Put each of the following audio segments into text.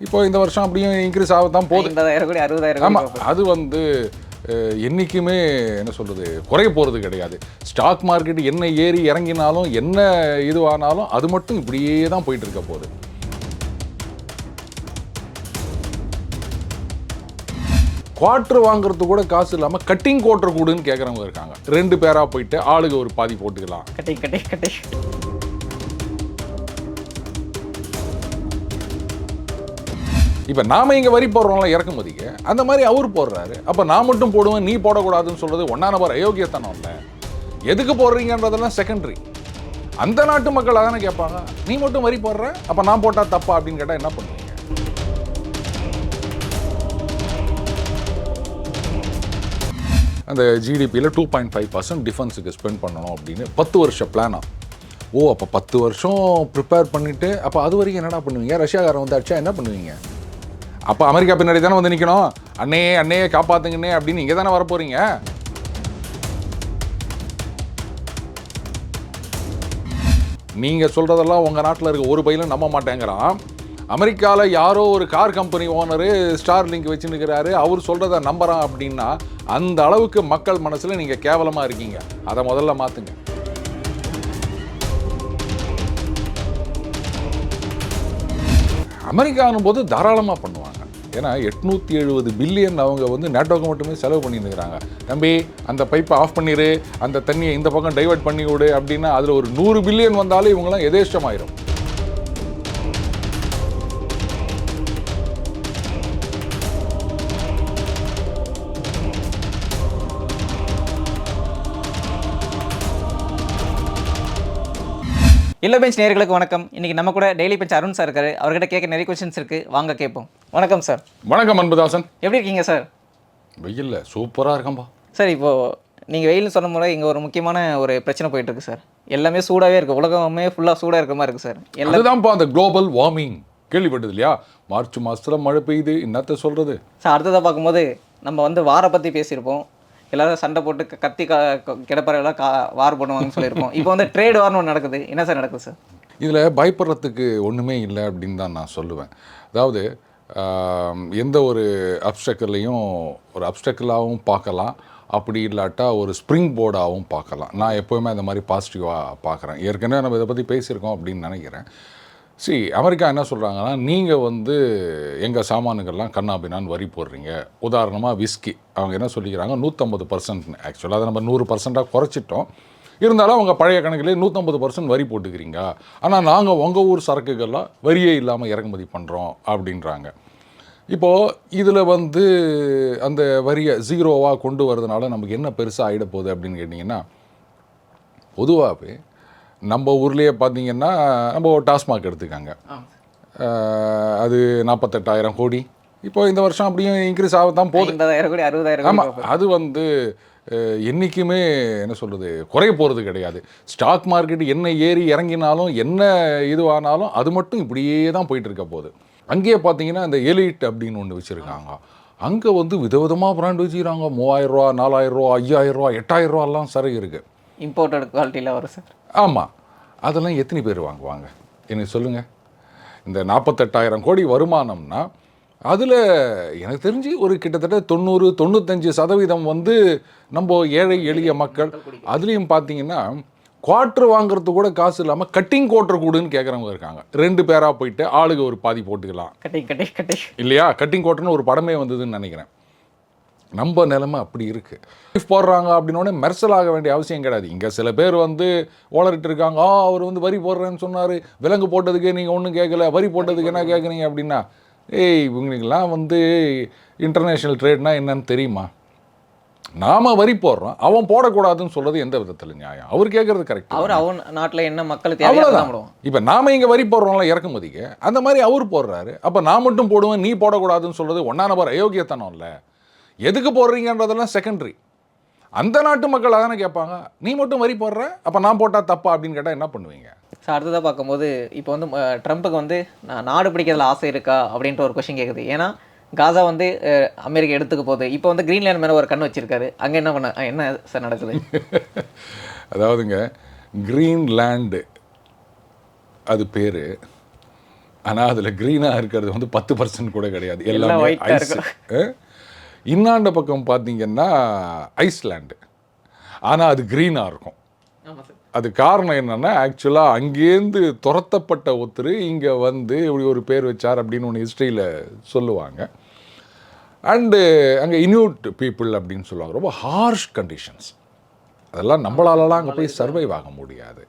இப்போ இந்த வருஷம் அப்படியும் இன்க்ரீஸ் ஆகத்தான் போகுது. ஐம்பதாயிரம் கோடி அறுபதாயிரம் ஆமா கோடி அது வந்து அஹ், என்னைக்குமே என்ன சொல்றது குறைய போறது கிடையாது. ஸ்டாக் மார்க்கெட் என்ன ஏறி இறங்கினாலும் என்ன இதுவானாலும் அது மட்டும் இப்படியே தான் போயிட்டு இருக்க போகுது. குவார்டர் வாங்குறது கூட காசு இல்லாம கட்டிங் குவார்டர் கூடுன்னு கேட்குறவங்க இருக்காங்க. ரெண்டு பேரா போயிட்டு ஆளுக்கு ஒரு பாதி போட்டுக்கலாம். கட்டி கட்டி கட்டி இப்போ நாம இங்கே வரி போடுறோம்ல இறக்குமதிக்கு அந்த மாதிரி அவர் போடுறாரு. அப்போ நான் மட்டும் போடுவேன் நீ போடக்கூடாதுன்னு சொல்கிறது ஒன்னா நபர் அயோக்கியத்தனம் இல்லை. எதுக்கு போடுறீங்கன்றதெல்லாம் செகண்டரி அந்த நாட்டு மக்கள் அதானே கேட்பாங்க. நீ மட்டும் வரி போடுற அப்போ நான் போட்டால் தப்பா அப்படின்னு கேட்டால் என்ன பண்ணுவீங்க? அந்த ஜிடிபியில் டூ பாயிண்ட் ஃபைவ் பர்சன்ட் டிஃபென்ஸுக்கு ஸ்பெண்ட் பண்ணணும் அப்படின்னு பத்து வருஷம் பிளானா ஓ அப்போ பத்து வருஷம் ப்ரிப்பேர் பண்ணிவிட்டு அப்போ அது வரைக்கும் என்னடா பண்ணுவீங்க? ரஷ்யாக்காரன் வந்து அடிச்சா என்ன பண்ணுவீங்க? அப்போ அமெரிக்கா பின்னாடி தானே வந்து நிற்கணும் அண்ணே அண்ணே காப்பாத்துங்கண்ணே அப்படின்னு இங்கே தானே வரப்போறீங்க? நீங்கள் சொல்கிறதெல்லாம் உங்கள் நாட்டில் இருக்க ஒரு பையிலும் நம்ப மாட்டேங்கிறான். அமெரிக்காவில் யாரோ ஒரு car company owner Starlink வச்சுருக்கிறாரு அவர் சொல்கிறத நம்புகிறான் அப்படின்னா அந்த அளவுக்கு மக்கள் மனசில் நீங்கள் கேவலமாக இருக்கீங்க. அதை முதல்ல மாற்றுங்க அமெரிக்கானும் போது தாராளமாக பண்ணுவாங்க. ஏன்னா எட்நூற்றி எழுபது பில்லியன் அவங்க வந்து நேட்டோக்கு மட்டுமே செலவு பண்ணியிருக்கிறாங்க. தம்பி அந்த பைப்பை ஆஃப் பண்ணிடு அந்த தண்ணியை இந்த பக்கம் டைவர்ட் பண்ணி விடு அப்படின்னா அதில் ஒரு நூறு பில்லியன் வந்தாலும் இவங்களாம் எதேஷ்டமாயிரும். இல்ல பெஞ்ச் நேயர்களுக்கு வணக்கம். இன்னைக்கு நம்ம கூட டெய்லி பெஞ்ச் அருண் சார் இருக்காரு. அவர்கிட்ட கேட்க நிறைய கொஸ்டின்ஸ் இருக்கு. வாங்க கேட்போம். வணக்கம் சார் வணக்கம் அன்புதாசன். எப்படி இருக்கீங்க சார் வெயில்ல சூப்பராக இருக்கம்பா சார் இப்போ நீங்கள் வெயில்னு சொன்ன முறை இங்கே ஒரு முக்கியமான ஒரு பிரச்சனை போயிட்டு இருக்கு சார் எல்லாமே சூடாகவே இருக்குது உலகமே ஃபுல்லாக சூடாக இருக்கிற மாதிரி இருக்குது சார் எல்லாம் அதுதான்ப்பா அந்த குளோபல் வார்மிங் கேள்விப்பட்டது இல்லையா? மார்ச் மாசத்துல மழை பெய்யுது. என்னத்த சொல்றது? சார் அடுத்ததாக பார்க்கும்போது நம்ம வந்து வாரை பற்றி பேசியிருப்போம். எல்லாரும் சண்டை போட்டு க- கத்தி கா கிடப்பறவெல்லாம் கா வார் பண்ணுவாங்கன்னு சொல்லியிருப்போம். இப்போ வந்து ட்ரேட் வார்னு ஒன்று நடக்குது. என்ன சார் நடக்குது சார் இதில் பயப்படுறதுக்கு ஒன்றுமே இல்லை அப்படின்னு தான் நான் சொல்லுவேன். அதாவது எந்த ஒரு அப்டக்கல்லையும் ஒரு அப்டக்கலாகவும் பார்க்கலாம். அப்படி இல்லாட்டா ஒரு ஸ்ப்ரிங் போர்டாகவும் பார்க்கலாம். நான் எப்போவுமே அந்த மாதிரி பாசிட்டிவாக பார்க்குறேன். ஏற்கனவே நம்ம இதை பற்றி பேசியிருக்கோம் அப்படின்னு நினைக்கிறேன். சி அமெரிக்கா என்ன சொல்கிறாங்கன்னா நீங்கள் வந்து எங்கள் சாமானுங்கள்லாம் கண்ணாபினான்னு வரி போடுறீங்க. உதாரணமாக விஸ்கி. அவங்க என்ன சொல்லிக்கிறாங்க நூற்றம்பது பர்சன்ட் ஆக்சுவலாக அதை நம்ம நூறு பர்சண்ட்டாக குறைச்சிட்டோம். இருந்தாலும் அவங்க பழைய கணக்கிலே நூற்றம்பது பர்சன்ட் வரி போட்டுக்கிறீங்க. ஆனால் நாங்கள் உங்கள் ஊர் சரக்குகள்லாம் வரியே இல்லாமல் இறக்குமதி பண்ணுறோம் அப்படின்றாங்க. இப்போது இதில் வந்து அந்த வரியை ஜீரோவாக கொண்டு வரதுனால நமக்கு என்ன பெருசாக ஆகிட போகுது அப்படின்னு கேட்டிங்கன்னா பொதுவாகவே நம்ம ஊர்லேயே பார்த்தீங்கன்னா நம்ம டாஸ்மாக் எடுத்துக்காங்க. அது நாற்பத்தெட்டாயிரம் கோடி. இப்போ இந்த வருஷம் அப்படியும் இன்க்ரீஸ் ஆகத்தான் போகுது. கோடி அறுபதாயிரம் ஆமாம் அது வந்து அஹ், என்னைக்குமே என்ன சொல்கிறது குறைய போகிறது கிடையாது. ஸ்டாக் மார்க்கெட் என்ன ஏறி இறங்கினாலும் என்ன இதுவானாலும் அது மட்டும் இப்படியே தான் போயிட்டு இருக்க போகுது. அங்கேயே பார்த்தீங்கன்னா இந்த எலிட் அப்படின்னு ஒன்று வச்சுருக்காங்க. அங்கே வந்து விதவிதமாக பிராண்ட் வச்சுக்கிறாங்க. ஐயாயிரம் ரூபா எட்டாயிரம் ரூபாலாம் சரக்கு இருக்குது இம்போர்ட்டட் குவாலிட்டியில் வரும் சார் ஆமாம் அதெல்லாம் எத்தனை பேர் வாங்குவாங்க? எனக்கு சொல்லுங்கள் இந்த நாற்பத்தெட்டாயிரம் கோடி வருமானம்னா அதில் எனக்கு தெரிஞ்சு ஒரு கிட்டத்தட்ட தொண்ணூறு தொண்ணூத்தஞ்சு சதவீதம் வந்து நம்ம ஏழை எளிய மக்கள். அதுலேயும் பார்த்தீங்கன்னா குவார்டர் வாங்குறது கூட காசு இல்லாமல் கட்டிங் குவார்டர் கூடுன்னு கேட்குறவங்க இருக்காங்க. ரெண்டு பேராக போயிட்டு ஆளுக்கு ஒரு பாதி போட்டுக்கலாம். கட்டி கட்டி கட்டி இல்லையா? கட்டிங் குவார்டர்னு ஒரு படமே வந்ததுன்னு நினைக்கிறேன். நம்ம நிலைமை அப்படி இருக்கு. If போடுறாங்க அப்படின்னோடனே மெர்சல் ஆக வேண்டிய அவசியம் கிடையாது. இங்கே சில பேர் வந்து ஓலரிட்டு இருக்காங்க. ஆ அவர் வந்து வரி போடுறேன்னு சொன்னார். விலங்கு போட்டதுக்கே நீங்கள் ஒன்றும் கேட்கல வரி போட்டதுக்கு என்ன கேட்குறீங்க அப்படின்னா ஏய் இவங்களுக்கெல்லாம் வந்து இன்டர்நேஷ்னல் ட்ரேட்னா என்னன்னு தெரியுமா? நாம வரி போடுறோம். அவன் போடக்கூடாதுன்னு சொல்றது எந்த விதத்தில் நியாயம்? அவர் கேட்கறது கரெக்ட் அவர் அவன் நாட்டில் என்ன மக்களுக்கு போடுவோம் இப்போ நாம இங்க வரி போடுறோம்ல இறக்குமதிக்கு. அந்த மாதிரி அவர் போடுறாரு. அப்ப நான் மட்டும் போடுவேன் நீ போடக்கூடாதுன்னு சொல்றது ஒன்னா நபர் அயோக்கியத்தனம் இல்ல. எதுக்கு போடுறீங்கன்றதெல்லாம் செகண்டரி அந்த நாட்டு மக்கள் அதானே கேட்பாங்க நீ மட்டும் வரி போடுற அப்ப நான் போட்டா தப்பா? அப்படின்னு கேட்டா என்ன பண்ணுவீங்க? ஸோ அடுத்ததாக பார்க்கும்போது இப்போ வந்து ட்ரம்ப்புக்கு வந்து நான் நாடு பிடிக்கிறதுல ஆசை இருக்கா? அப்படின்ட்டு ஒரு கொஷின் கேட்குது ஏன்னா காசா வந்து அமெரிக்கா எடுத்துக்க போகுது. இப்போ வந்து கிரீன்லேண்ட் மேலே ஒரு கண் வச்சிருக்காரு. அங்கே என்ன பண்ண என்ன சார் நடக்குது? அதாவதுங்க கிரீன்லேண்டு அது பேர். ஆனால் அதில் க்ரீனாக இருக்கிறது வந்து பத்து பர்சன்ட் கூட கிடையாது. எல்லாம் ஐஸ் இன்னாண்ட பக்கம் பார்த்தீங்கன்னா ஐஸ்லாண்டு. ஆனால் அது க்ரீனாக இருக்கும். அது காரணம் என்னன்னா ஆக்சுவலாக அங்கேருந்து துரத்தப்பட்ட ஒருத்தர் இங்கே வந்து இப்படி ஒரு பேர் வச்சார் அப்படின்னு ஒன்று ஹிஸ்ட்ரியில் சொல்லுவாங்க. அண்டு அங்கே இன்யூட் பீப்புள் அப்படின்னு சொல்லுவாங்க. ரொம்ப ஹார்ஷ் கண்டிஷன்ஸ் அதெல்லாம் நம்மளாலலாம் அங்கே போய் சர்வைவ் ஆக முடியாது.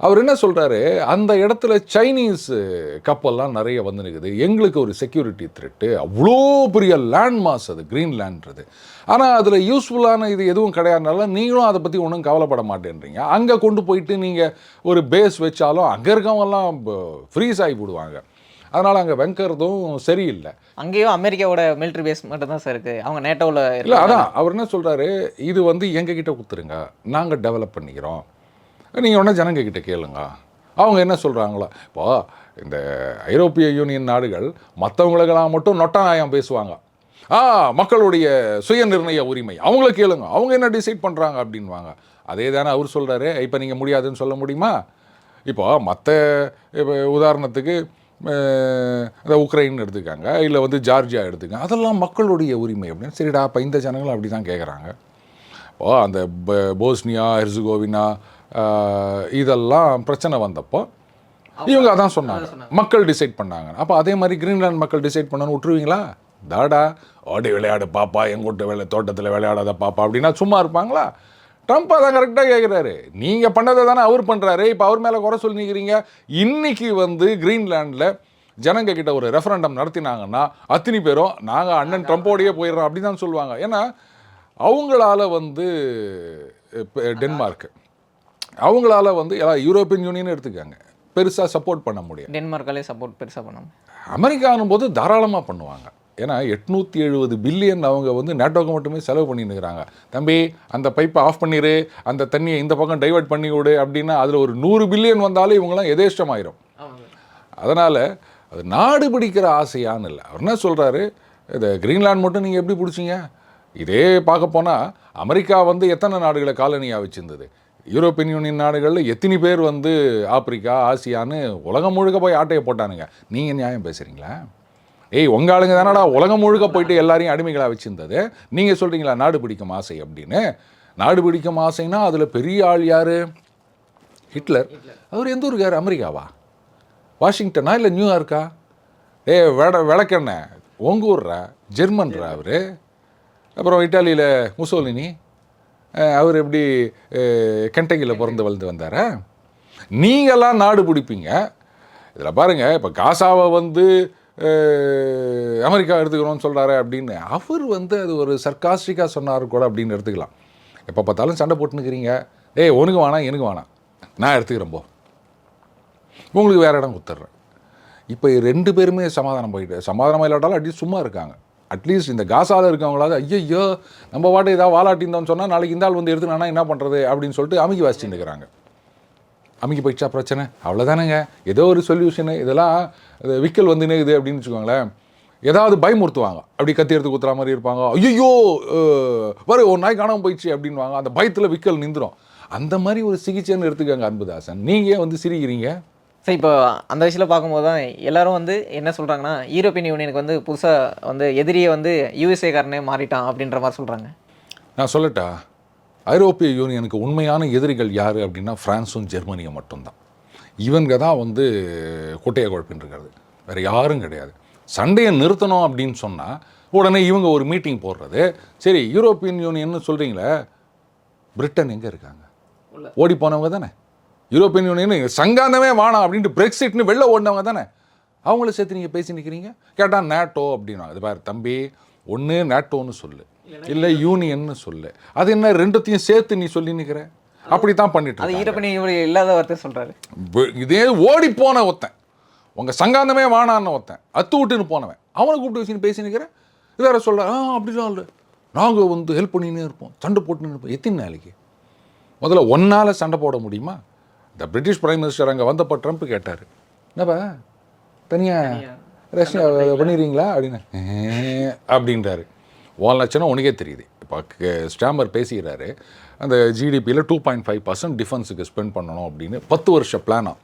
அவர் என்ன சொல்கிறாரு அந்த இடத்துல சைனீஸ் கப்பல்லாம் நிறைய வந்து நிற்குது எங்களுக்கு ஒரு செக்யூரிட்டி த்ரெட்டு அவ்வளோ பெரிய லேண்ட் மாஸ் அது க்ரீன்லேண்ட்றது ஆனால் அதில் யூஸ்ஃபுல்லான இது எதுவும் கிடையாதுனால நீங்களும் அதை பற்றி ஒன்றும் கவலைப்பட மாட்டேன்றீங்க. அங்கே கொண்டு போயிட்டு நீங்கள் ஒரு பேஸ் வச்சாலும் அங்கே இருக்கவங்கலாம் ஃப்ரீஸ் ஆகி விடுவாங்க அதனால் அங்கே வெங்கிறதும் சரியில்லை. அங்கேயும் அமெரிக்காவோட மிலிட்ரி பேஸ் மட்டும் தான் சார் இருக்குது அவங்க நேட்டோவில் இல்லை அதான் அவர் என்ன சொல்கிறாரு இது வந்து எங்ககிட்ட கொடுத்துருங்க. நாங்கள் டெவலப் பண்ணிக்கிறோம். நீங்கள் உடனே ஜனங்கக்கிட்ட கேளுங்க. அவங்க என்ன சொல்கிறாங்களோ இப்போ இந்த ஐரோப்பிய யூனியன் நாடுகள் மற்றவங்களுக்கெல்லாம் மட்டும் நொட்டநாயம் பேசுவாங்க. ஆ மக்களுடைய சுய நிர்ணய உரிமை. அவங்கள கேளுங்க. அவங்க என்ன டிசைட் பண்ணுறாங்க அப்படின்வாங்க அதே தானே அவர் சொல்கிறாரு இப்போ நீங்கள் முடியாதுன்னு சொல்ல முடியுமா? இப்போ மற்ற இப்போ உதாரணத்துக்கு இந்த உக்ரைன் எடுத்துக்காங்க இல்லை வந்து ஜார்ஜியா எடுத்துக்காங்க. அதெல்லாம் மக்களுடைய உரிமை அப்படின்னு சரிடா இப்போ இந்த ஜனங்களும் அப்படி தான் கேட்குறாங்க அந்த போஸ்னியா ஹெர்சுகோவினா இதெல்லாம் பிரச்சனை வந்தப்போ இவங்க அதான் சொன்னாங்க. மக்கள் டிசைட் பண்ணாங்க. அப்போ அதே மாதிரி கிரீன்லாந்து மக்கள் டிசைட் பண்ணணும்னு விட்டுருவீங்களா? தாடா ஓடி விளையாடு பாப்பா எங்கூட்டு வேலை தோட்டத்தில் விளையாடாத பாப்பா அப்படின்னா சும்மா இருப்பாங்களா? ட்ரம்ப் அதான் கரெக்டாக கேட்குறாரு நீங்கள் பண்ணதை தானே அவர் பண்ணுறாரு இப்போ அவர் மேலே குறை சொல்லி நிற்கிறீங்க இன்னைக்கு வந்து கிரீன்லாண்டில் ஜனங்க கிட்ட ஒரு ரெஃபரண்டம் நடத்தினாங்கன்னா அத்தனை பேரும் நாங்கள் அண்ணன் ட்ரம்ப்போடையே போயிடுறோம் அப்படி தான் சொல்லுவாங்க. ஏன்னா அவங்களால வந்து இப்ப டென்மார்க் அவங்களால வந்து யூரோப்பியன் யூனியன் எடுத்துக்காங்க. பெருசாக சப்போர்ட் பண்ண முடியும் டென்மார்க்காலே சப்போர்ட் பெருசாக பண்ணாம அமெரிக்கானும் போது தாராளமாக பண்ணுவாங்க. ஏன்னா எட்நூற்றி எழுபது பில்லியன் அவங்க வந்து நேட்டோக்கு மட்டுமே செலவு பண்ணிட்டு இருக்கிறாங்க தம்பி அந்த பைப்பை ஆஃப் பண்ணிடு அந்த தண்ணியை இந்த பக்கம் டைவர்ட் பண்ணி விடு அப்படின்னா அதில் ஒரு நூறு பில்லியன் வந்தாலும் இவங்கெல்லாம் எதேஷ்டமாயிரும். அதனால் அது நாடு பிடிக்கிற ஆசையான்னு இல்லை. அவர் என்ன சொல்கிறாரு இது கிரீன்லாந்து மட்டும் நீங்கள் எப்படி பிடிச்சிங்க? இதே பார்க்க போனால் அமெரிக்கா வந்து எத்தனை நாடுகளை காலனியாக வச்சிருந்தது? யூரோப்பியன் யூனியன் நாடுகளில் எத்தனை பேர் வந்து ஆப்பிரிக்கா ஆசியான்னு உலகம் முழுக்க போய் ஆட்டையை போட்டானுங்க. நீங்கள் நியாயம் பேசுகிறீங்களா ஏய் உங்க ஆளுங்க தானடா உலகம் முழுக்க போயிட்டு எல்லாரையும் அடிமைகளாக வச்சிருந்தது. நீங்கள் சொல்கிறீங்களா நாடு பிடிக்கும் ஆசை அப்படின்னு? நாடு பிடிக்கும் ஆசைன்னா அதில் பெரிய ஆள் யார்? ஹிட்லர். அவர் எந்த ஊருக்கார் அமெரிக்காவா? வாஷிங்டனா இல்லை நியூயார்க்கா? ஏ வெட விளக்கெண்ண. உங்க ஊர்ரா? ஜெர்மன்ரா அவர்? அப்புறம் இட்டாலியில் முசோலினி அவர் எப்படி கெண்டகியில் பிறந்து வளர்ந்து வந்தாரா? நீங்களாம் நாடு பிடிப்பீங்க. இதில் பாருங்கள் இப்போ காசாவை வந்து அமெரிக்கா எடுத்துக்கிறோம்னு சொல்கிறாரு அப்படின்னு அவர் வந்து அது ஒரு சர்க்காஸ்டிக்காக சொன்னார் கூட அப்படின்னு எடுத்துக்கலாம். எப்போ பார்த்தாலும் சண்டை போட்டுன்னுக்கிறீங்க. ஏய் உனக்கு வேணாம் எனக்கு வேணாம். நான் எடுத்துக்கிறேன் போ. உங்களுக்கு வேறு இடம் கொடுத்துட்றேன். இப்போ ரெண்டு பேருமே சமாதானம் போயிட்டு சமாதானம் இல்லாட்டாலும் அட்லீஸ்ட் சும்மா இருக்காங்க. அட்லீஸ்ட் இந்த காசாவில் இருக்கவங்களாவது ஐயோ நம்ம பாட்டு ஏதாவது வாலாட்டிருந்தோம்னு சொன்னால் நாளைக்கு இந்த ஆள் வந்து எடுத்துனானா என்ன பண்ணுறது அப்படின்னு சொல்லிட்டு அமைக்கி வாசிச்சுட்டு இருக்கிறாங்க. அமைக்கி போயிடுச்சா? பிரச்சனை. அவ்வளோதானேங்க ஏதோ ஒரு சொல்யூஷனு இதெல்லாம் விக்கல் வந்துனே இது அப்படின்னு வச்சுக்கோங்களேன். ஏதாவது பயமுறுத்துவாங்க. அப்படி கத்தி எடுத்து குத்துற மாதிரி இருப்பாங்க. ஐயோ வர ஒரு நாய் காணாமல் போயிடுச்சு அப்படின்வாங்க அந்த பயத்தில் விக்கல் நின்றுடும் அந்த மாதிரி ஒரு சிகிச்சைன்னு எடுத்துக்கோங்க அன்புதாசன். நீங்கள் வந்து சிரிக்கிறீங்க? சரி இப்போ அந்த விஷயத்தில் பார்க்கும்போது தான் எல்லாரும் வந்து என்ன சொல்கிறாங்கன்னா யூரோப்பியன் யூனியனுக்கு வந்து புதுசாக வந்து எதிரியே வந்து யூஎஸ்ஏ காரனே மாறிட்டான் அப்படின்ற மாதிரி சொல்கிறாங்க நான் சொல்லட்டா ஐரோப்பிய யூனியனுக்கு உண்மையான எதிரிகள் யார் அப்படின்னா ஃப்ரான்ஸும் ஜெர்மனியும் மட்டும்தான். இவங்க தான் வந்து கொட்டையை குழப்பின்னு இருக்கிறது. வேறு யாரும் கிடையாது. சண்டையை நிறுத்தணும் அப்படின்னு சொன்னால் உடனே இவங்க ஒரு மீட்டிங் போடுறது. சரி யூரோப்பியன் யூனியன் சொல்கிறீங்களே பிரிட்டன் எங்கே இருக்காங்க? ஓடி போனவங்க தானே? யூரோப்பியன் யூனியன் சங்காந்தமே வேணாம் அப்படின்ட்டு பிரெக்சிட்னு வெளில ஓடினவங்க தானே? அவங்கள சேர்த்து நீங்கள் பேசி நிற்கிறீங்க கேட்டால் நேட்டோ அப்படின்னாங்க இது பாரு தம்பி ஒன்று நேட்டோன்னு சொல்லு. இல்லை யூனியன்னு சொல்லு. அது என்ன ரெண்டுத்தையும் சேர்த்து நீ சொல்லி நிற்கிற அப்படி தான் பண்ணிட்டு அது யூனியன் இல்லாத வார்த்தை சொல்கிறாரு இதே ஓடி போன ஒருத்தன். உங்கள் சங்காந்தமே வானான்னு ஒருத்தன். அத்து விட்டுன்னு போனவன். அவனை கூப்பிட்டு வச்சுன்னு பேசி நிற்கிறேன் இதார சொல்ல ஆ அப்படிலாம் இல்லை. நாங்கள் வந்து ஹெல்ப் பண்ணினே இருப்போம். சண்டை போட்டுன்னு இருப்போம். எத்தனை நாளைக்கு? முதல்ல ஒன்னால் சண்டை போட முடியுமா? இந்த பிரிட்டிஷ் பிரைம் மினிஸ்டர் அங்கே வந்தப்போ ட்ரம்ப் கேட்டார். என்னப்பா? தனியாக ரஷ்யா பண்ணிடுறீங்களா? அப்படின்னு. அப்படின்றாரு. உன் லட்சணம் உனக்கே தெரியுது. இப்போ ஸ்டாம்பர் பேசிக்கிறாரு. அந்த ஜிடிபியில் டூ பாயிண்ட் ஃபைவ் பர்சன்ட் டிஃபென்ஸுக்கு ஸ்பெண்ட் பண்ணணும் அப்படின்னு. பத்து வருஷ பிளானா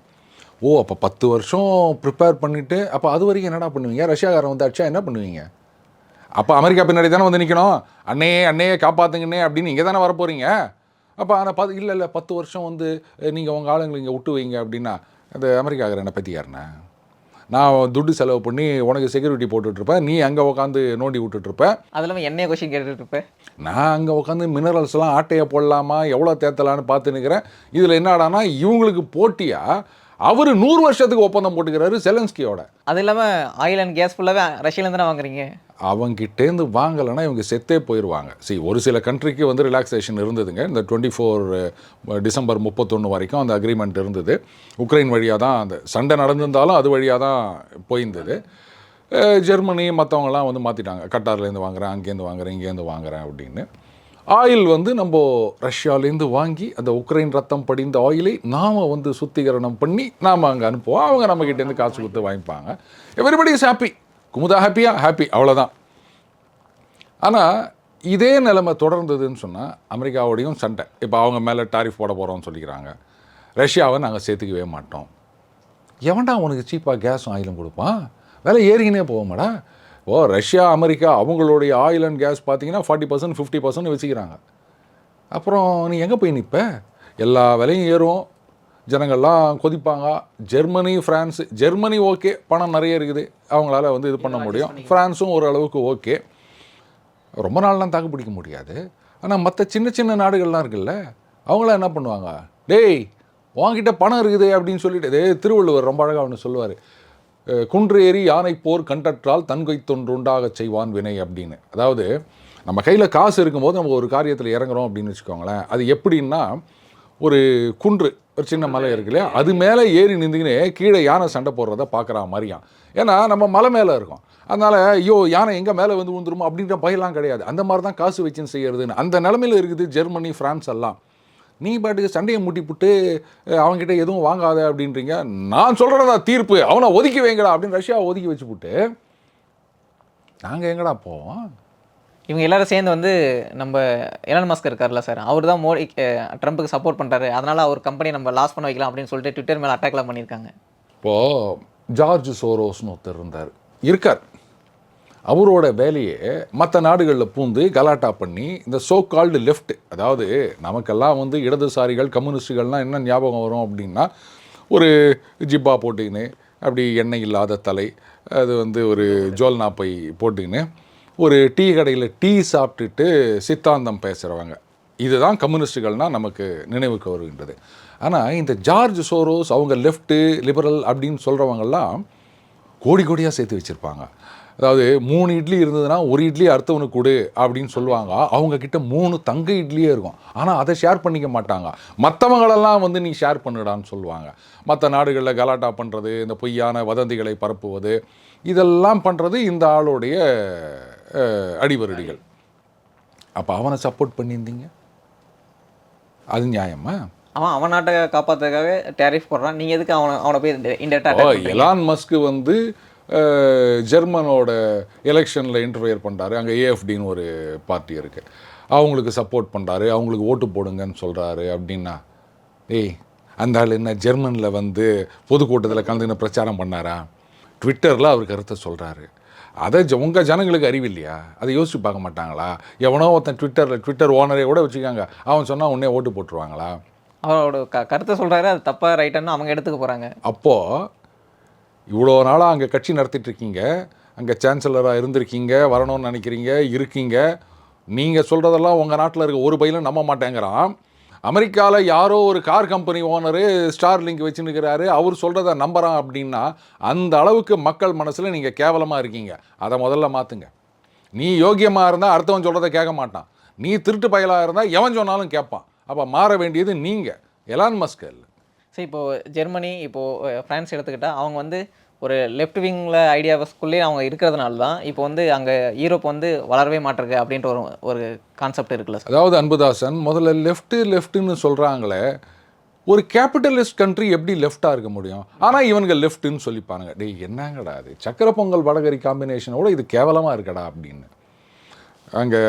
ஓ அப்போ பத்து வருஷம் ப்ரிப்பேர் பண்ணிவிட்டு அப்போ அது வரைக்கும் என்னடா பண்ணுவீங்க? ரஷ்யாக்காரன் வந்து அடிச்சா என்ன பண்ணுவீங்க? அப்போ அமெரிக்கா பின்னாடி தானே வந்து நிற்கணும் அண்ணையே அண்ணையே காப்பாற்றுங்கண்ணே அப்படின்னு இங்கே தானே வரப்போகிறீங்க அப்போ ஆனால் பத்து இல்லை இல்லை பத்து வருஷம் வந்து நீங்கள் உங்கள் ஆளுங்களை இங்கே விட்டு வைங்க அப்படின்னா அந்த அமெரிக்காக்காரன் என்ன பற்றிக்காரனே நான் துட்டு செலவு பண்ணி உனக்கு செக்யூரிட்டி போட்டுட்ருப்பேன் நீ அங்கே உட்காந்து நோண்டி விட்டுட்ருப்ப. அது இல்லாமல் என்னைய கொஷின் கேட்டுட்டு இருப்பேன் நான் அங்கே உட்காந்து மினரல்ஸ்லாம் ஆட்டையை போடலாமா எவ்வளோ தேத்தலான்னு பார்த்து நிற்கிறேன் இதில் என்னடானா இவங்களுக்கு போட்டியாக அவர் நூறு வருஷத்துக்கு ஒப்பந்தம் போட்டுக்கிறாரு செலன்ஸ்கியோட. அது இல்லாமல் ஆயில் அண்ட் கேஸ் ஃபுல்லாகவே ரஷ்யாலேருந்து தானே வாங்குறீங்க? அவங்கிட்டேருந்து வாங்கலைன்னா இவங்க செத்தே போயிடுவாங்க சரி ஒரு சில கண்ட்ரிக்கு வந்து ரிலாக்ஸேஷன் இருந்ததுங்க. இந்த டுவெண்ட்டி ஃபோர் டிசம்பர் முப்பத்தொன்று வரைக்கும் அந்த அக்ரிமெண்ட் இருந்தது. உக்ரைன் வழியாக தான் அந்த சண்டை நடந்திருந்தாலும் அது வழியாக தான் போயிருந்தது. ஜெர்மனி மற்றவங்கலாம் வந்து மாற்றிட்டாங்க கட்டார்லேருந்து வாங்குறேன் அங்கேருந்து வாங்குறேன் இங்கேருந்து வாங்குறேன் அப்படின்னு. ஆயில் வந்து நம்ம ரஷ்யாலேருந்து வாங்கி அந்த உக்ரைன் ரத்தம் படிந்த ஆயிலை நாம் வந்து சுத்திகரணம் பண்ணி நாம் அங்கே அனுப்புவோம். அவங்க நம்மக்கிட்டேருந்து காசு கொடுத்து வாங்கிப்பாங்க. எவரிபடி இஸ் ஹாப்பி குமுதா ஹாப்பியா ஹாப்பி அவ்வளோதான் ஆனால் இதே நிலைமை தொடர்ந்ததுன்னு சொன்னால் அமெரிக்காவோடையும் சண்டை. இப்போ அவங்க மேலே டாரிஃப் போட போகிறோம்னு சொல்லிக்கிறாங்க. ரஷ்யாவை நாங்கள் சேர்த்துக்கவே மாட்டோம். எவன்டா உனக்கு சீப்பாக கேஸும் ஆயிலும் கொடுப்பான்? விலை ஏறிக்கினே போவோமாடா ஓ ரஷ்யா அமெரிக்கா அவங்களுடைய ஆயில் அண்ட் கேஸ் பார்த்தீங்கன்னா ஃபார்ட்டி பர்சன்ட் ஃபிஃப்டி பர்சன்ட் வச்சுக்கிறாங்க. அப்புறம் நீ எங்கே போய் நிற்ப எல்லா விலையும் ஏறும். ஜனங்கள்லாம் கொதிப்பாங்க. ஜெர்மனி ஃப்ரான்ஸ் ஜெர்மனி ஓகே பணம் நிறைய இருக்குது. அவங்களால வந்து இது பண்ண முடியும். ஃப்ரான்ஸும் ஓரளவுக்கு ஓகே ரொம்ப நாள்லாம் தாக்கு பிடிக்க முடியாது. ஆனால் மற்ற சின்ன சின்ன நாடுகள்லாம் இருக்குல்ல அவங்களாம் என்ன பண்ணுவாங்க? டேய் உன்கிட்ட பணம் இருக்குது அப்படின்னு சொல்லிட்டு திருவள்ளுவர் ரொம்ப அழகாக ஒன்று சொல்லுவார். குன்று ஏறி யானை போர் கண்டற்றால் தன்கொய் தொன்று உண்டாகச் செய்வான் வினை அப்படின்னு. அதாவது நம்ம கையில் காசு இருக்கும்போது நம்ம ஒரு காரியத்தில் இறங்குறோம் அப்படின்னு வச்சுக்கோங்களேன். அது எப்படின்னா ஒரு குன்று ஒரு சின்ன மலை இருக்கு இல்லையா? அது மேலே ஏறி நின்றுக்கினே கீழே யானை சண்டை போடுறத பார்க்குற மாதிரியாம். ஏன்னா நம்ம மலை மேலே இருக்கோம். அதனால் ஐயோ யானை எங்கே மேலே வந்து விழுந்துருமோ அப்படின்ற பயம்லாம் கிடையாது. அந்த மாதிரி தான் காசு வச்சுன்னு செய்யறதுன்னு. அந்த நிலமையில இருக்குது ஜெர்மனி ஃப்ரான்ஸ் எல்லாம். நீ பாட்டுக்கு சண்டையை முட்டிப்புட்டு அஹ், அவன்கிட்ட எதுவும் வாங்காத அப்படின்றீங்க. நான் சொல்கிறதா தீர்ப்பு. அவனை ஒதுக்கி வைங்கடா அப்படின்னு ரஷ்யாவை ஒதுக்கி வச்சுப்புட்டு நாங்கள் எங்கடா போவோம்? இவங்க எல்லாரும் சேர்ந்து வந்து நம்ம எலன் மஸ்க் இருக்கார்ல சார் அவர் தான் மோடி ட்ரம்ப்புக்கு சப்போர்ட் பண்ணுறாரு அதனால அவர் கம்பெனி நம்ம லாஸ் பண்ண வைக்கலாம் அப்படின்னு சொல்லிட்டு ட்விட்டர் மேலே அட்டாக்லாம் பண்ணியிருக்காங்க. இப்போது ஜார்ஜ் சோரோஸ்னு ஒருத்தர் இருந்தார். இருக்கார். அவரோட வேலையே மற்ற நாடுகளில் பூந்து கலாட்டா பண்ணி இந்த சோ கால்டு லெஃப்ட் அதாவது நமக்கெல்லாம் வந்து இடதுசாரிகள் கம்யூனிஸ்டுகள்லாம் என்ன ஞாபகம் வரும் அப்படின்னா ஒரு ஜிப்பா போட்டுக்கின்னு அப்படி எண்ணெய் இல்லாத தலை அது வந்து ஒரு ஜோல்னா பை போட்டுக்கின்னு ஒரு டீ கடையில் டீ சாப்பிட்டுட்டு சித்தாந்தம் பேசுகிறவங்க இதுதான் கம்யூனிஸ்டுகள்னால் நமக்கு நினைவுக்கு வருகின்றது. ஆனால் இந்த ஜார்ஜ் சோரோஸ் அவங்க லெஃப்ட்டு லிபரல் அப்படின்னு சொல்கிறவங்கெல்லாம் கோடி கோடியாக சேர்த்து வச்சுருப்பாங்க. அதாவது மூணு இட்லி இருந்ததுன்னா ஒரு இட்லி அடுத்தவனுக்கு கொடு அப்படின்னு சொல்லுவாங்க. அவங்க கிட்ட மூணு தங்க இட்லியே இருக்கும். ஆனால் அதை ஷேர் பண்ணிக்க மாட்டாங்க. மற்றவங்களெல்லாம் வந்து நீ ஷேர் பண்ணுடான்னு சொல்லுவாங்க. மற்ற நாடுகளில் கலாட்டா பண்ணுறது இந்த பொய்யான வதந்திகளை பரப்புவது இதெல்லாம் பண்ணுறது இந்த ஆளுடைய அடிவருடிகள். அப்போ அவனை சப்போர்ட் பண்ணியிருந்தீங்க? அது நியாயமா? அவன் அவன் நாட்டை காப்பாற்றுறதுக்காக டேரிஃப் போடுறான். நீங்கள் எதுக்கு அவனை அவனை போய் இன்டெரக்டாக எலான் மஸ்க் வந்து ஜெர்மனோட எலெக்ஷனில் இன்டர்ஃபியர் பண்ணுறாரு அங்கே ஏஎஃப்டின்னு ஒரு பார்ட்டி இருக்குது அவங்களுக்கு சப்போர்ட் பண்ணுறாரு அவங்களுக்கு ஓட்டு போடுங்கன்னு சொல்கிறாரு அப்படின்னா ஏய் அந்த ஆள் என்ன ஜெர்மனில் வந்து பொதுக்கூட்டத்தில் கலந்துக்கின பிரச்சாரம் பண்ணாரா? ட்விட்டரில் அவர் கருத்தை சொல்கிறாரு அதை ஜ- உங்க ஜனங்களுக்கு அறிவு இல்லையா அதை யோசிச்சு பார்க்க மாட்டாங்களா? எவனோ ஒருத்தன் ட்விட்டரில் ட்விட்டர் ஓனரே கூட வச்சுக்காங்க. அவன் சொன்னால் உடனே ஓட்டு போட்டுருவாங்களா? அவரோட க கருத்தை சொல்கிறாரு அது தப்பாக ரைட்டான்னு அவங்க எடுத்துக்க போகிறாங்க அப்போது இவ்வளோ நாளாக அங்கே கட்சி நடத்திட்டுருக்கீங்க. அங்கே சான்சலராக இருந்திருக்கீங்க வரணும்னு நினைக்கிறீங்க இருக்கீங்க. நீங்கள் சொல்கிறதெல்லாம் உங்கள் நாட்டில் இருக்க ஒரு பையிலும் நம்ப மாட்டேங்கிறான். அமெரிக்காவில் யாரோ ஒரு car company owner Starlink வச்சுருக்கிறாரு அவர் சொல்கிறத நம்புறான் அப்படின்னா அந்த அளவுக்கு மக்கள் மனசில் நீங்கள் கேவலமாக இருக்கீங்க. அதை முதல்ல மாற்றுங்க நீ யோக்கியமாக இருந்தால் அடுத்தவன் சொல்கிறத கேட்க மாட்டான். நீ திருட்டு பயலாக இருந்தால் எவன் சொன்னாலும் கேட்பான். அப்போ மாற வேண்டியது நீங்கள் எலான் மஸ்க். இல்லை சரி இப்போது ஜெர்மனி இப்போது ஃப்ரான்ஸ் எடுத்துக்கிட்டால் அவங்க வந்து ஒரு லெஃப்ட் விங்கில் ஐடியாஸ்குள்ளேயே அவங்க இருக்கிறதுனால தான் இப்போ வந்து அங்கே யூரோப் வந்து வளரவே மாட்டிருக்கு அப்படின்ற ஒரு ஒரு கான்செப்ட் இருக்குல்ல சார் அதாவது அன்புதாசன் முதல்ல லெஃப்ட்டு லெஃப்ட்டுன்னு சொல்கிறாங்களே ஒரு கேபிட்டலிஸ்ட் கண்ட்ரி எப்படி லெஃப்டாக இருக்க முடியும்? ஆனால் இவனுங்க லெஃப்ட்டுன்னு சொல்லிப்பானுங்க டேய் என்னங்கடா அது சக்கரை பொங்கல் வடகரி காம்பினேஷனோட இது கேவலமாக இருக்கடா அப்படின்னு. அங்கே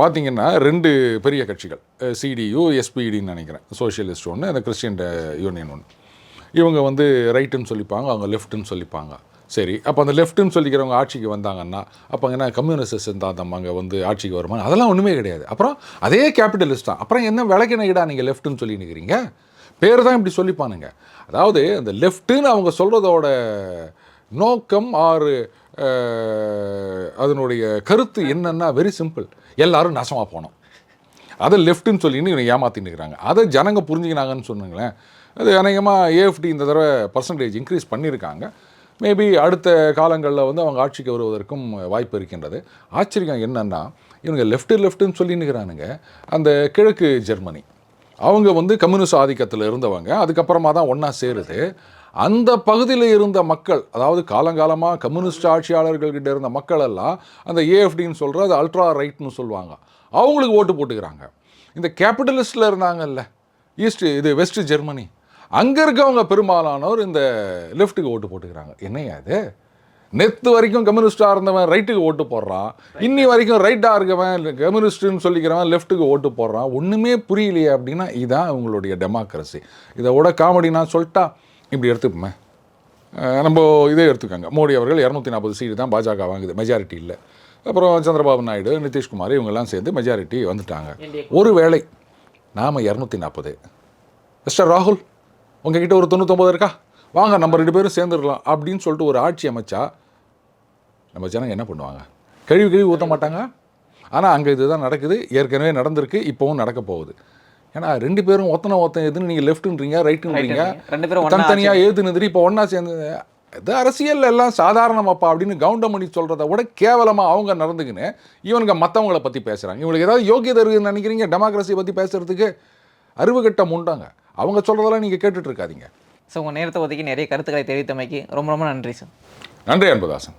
பார்த்தீங்கன்னா ரெண்டு பெரிய கட்சிகள் சிடியு எஸ்பிடின்னு நினைக்கிறேன். சோஷியலிஸ்ட் ஒன்று அந்த கிறிஸ்டியன் யூனியன் ஒன்று இவங்க வந்து ரைட்டுன்னு சொல்லிப்பாங்க அவங்க லெஃப்ட்டுன்னு சொல்லிப்பாங்க. சரி அப்போ அந்த லெஃப்ட்டுன்னு சொல்லிக்கிறவங்க ஆட்சிக்கு வந்தாங்கன்னா அப்போ என்ன கம்யூனிஸ்ட் சிந்தாந்தம் அங்கே வந்து ஆட்சிக்கு வருமா? அதெல்லாம் ஒன்றுமே கிடையாது. அப்புறம் அதே கேபிட்டலிஸ்ட் தான். அப்புறம் என்ன விளக்கினீடா நீங்கள் லெஃப்ட்டுன்னு சொல்லி நிற்கிறீங்க பேர் தான் இப்படி சொல்லிப்பானுங்க. அதாவது அந்த லெஃப்ட்டுன்னு அவங்க சொல்கிறதோட நோக்கம் ஆறு அதனுடைய கருத்து என்னென்னா வெரி சிம்பிள் எல்லோரும் நசமாக போனோம். அதை லெஃப்ட்டுன்னு சொல்லின்னு இவனை ஏமாற்றின்னு இருக்கிறாங்க. அதை ஜனங்க புரிஞ்சுக்கினாங்கன்னு சொன்னுங்களேன் அது அநேகமாக ஏஎஃப்டி இந்த தடவை பர்சன்டேஜ் இன்க்ரீஸ் பண்ணியிருக்காங்க. மேபி அடுத்த காலங்களில் வந்து அவங்க ஆட்சிக்கு வருவதற்கும் வாய்ப்பு இருக்கின்றது. ஆச்சரியம் என்னென்னா இவங்க லெஃப்ட்டு லெஃப்ட்டுன்னு சொல்லின்னுக்கிறானுங்க அந்த கிழக்கு ஜெர்மனி அவங்க வந்து கம்யூனிஸ்ட் ஆதிக்கத்தில் இருந்தவங்க அதுக்கப்புறமா தான் ஒன்றா சேருது. அந்த பகுதியில் இருந்த மக்கள் அதாவது காலங்காலமாக கம்யூனிஸ்ட் ஆட்சியாளர்கள்கிட்ட இருந்த மக்கள் எல்லாம் அந்த ஏஎஃப்டின்னு சொல்கிற அது அல்ட்ரா ரைட்னு சொல்லுவாங்க. அவங்களுக்கு ஓட்டு போட்டுக்கிறாங்க. இந்த கேபிட்டலிஸ்டில் இருந்தாங்கல்ல ஈஸ்ட் இது வெஸ்ட் ஜெர்மனி அங்கே இருக்கவங்க பெரும்பாலானவர் இந்த லெஃப்ட்டுக்கு ஓட்டு போட்டுக்கிறாங்க. என்னையா இது? நெத்து வரைக்கும் கம்யூனிஸ்டாக இருந்தவன் ரைட்டுக்கு ஓட்டு போடுறான். இன்னி வரைக்கும் ரைட்டாக இருக்கவன் கம்யூனிஸ்ட்டுன்னு சொல்லிக்கிறவன் லெஃப்ட்டுக்கு ஓட்டு போடுறான். ஒன்றுமே புரியலையே அப்படின்னா இதுதான் அவங்களுடைய டெமோக்ரஸி இதை விட காமெடி நான் சொல்லிட்டா இப்படி எடுத்துப்போமே. நம்ம இதே எடுத்துக்கோங்க. மோடி அவர்கள் இரநூத்தி நாற்பது சீட்டு தான் பாஜக வாங்குது. மெஜாரிட்டி இல்லை. அப்புறம் சந்திரபாபு நாயுடு நிதிஷ்குமார் இவங்கெல்லாம் சேர்ந்து மெஜாரிட்டி வந்துட்டாங்க. ஒருவேளை நாம் இரநூத்தி நாற்பது மிஸ்டர் ராகுல் உங்ககிட்ட ஒரு தொண்ணூத்தொம்பது இருக்கா? வாங்க நம்ம ரெண்டு பேரும் சேர்ந்துருக்கலாம் அப்படின்னு சொல்லிட்டு ஒரு ஆட்சி அமைச்சா நம்ம ஜனங்க என்ன பண்ணுவாங்க? கழுவி கழுவி ஊற்ற மாட்டாங்க. ஆனால் அங்கே இதுதான் நடக்குது. ஏற்கனவே நடந்திருக்கு இப்போவும் நடக்க போகுது. ஏன்னா ரெண்டு பேரும் ஒத்தனை ஒத்தனை எதுன்னு நீங்கள் லெஃப்ட்டுன்றீங்க ரைட்டுன்றீங்க தனித்தனியாக நிதிரி இப்போ ஒன்றா சேர்ந்து இது அரசியல் எல்லாம் சாதாரணமாப்பா அப்படின்னு கவுண்டமணி சொல்கிறத விட கேவலமாக அவங்க நடந்துக்கின்னு இவனுங்க மற்றவங்கள பற்றி பேசுகிறாங்க இவங்களுக்கு ஏதாவது யோகியதை இருக்குன்னு நினைக்கிறீங்க டெமோக்ரஸி பற்றி பேசுகிறதுக்கு அறிவுகட்ட முண்டாங்க அவங்க சொல்கிறதெல்லாம் நீங்கள் கேட்டுட்டு இருக்காதீங்க. ஸோ உங்கள் நேரத்தை ஒதுக்கி நிறைய கருத்துக்களை தெரிவித்தமைக்கு ரொம்ப ரொம்ப நன்றி சார் நன்றி அன்பதாசன்.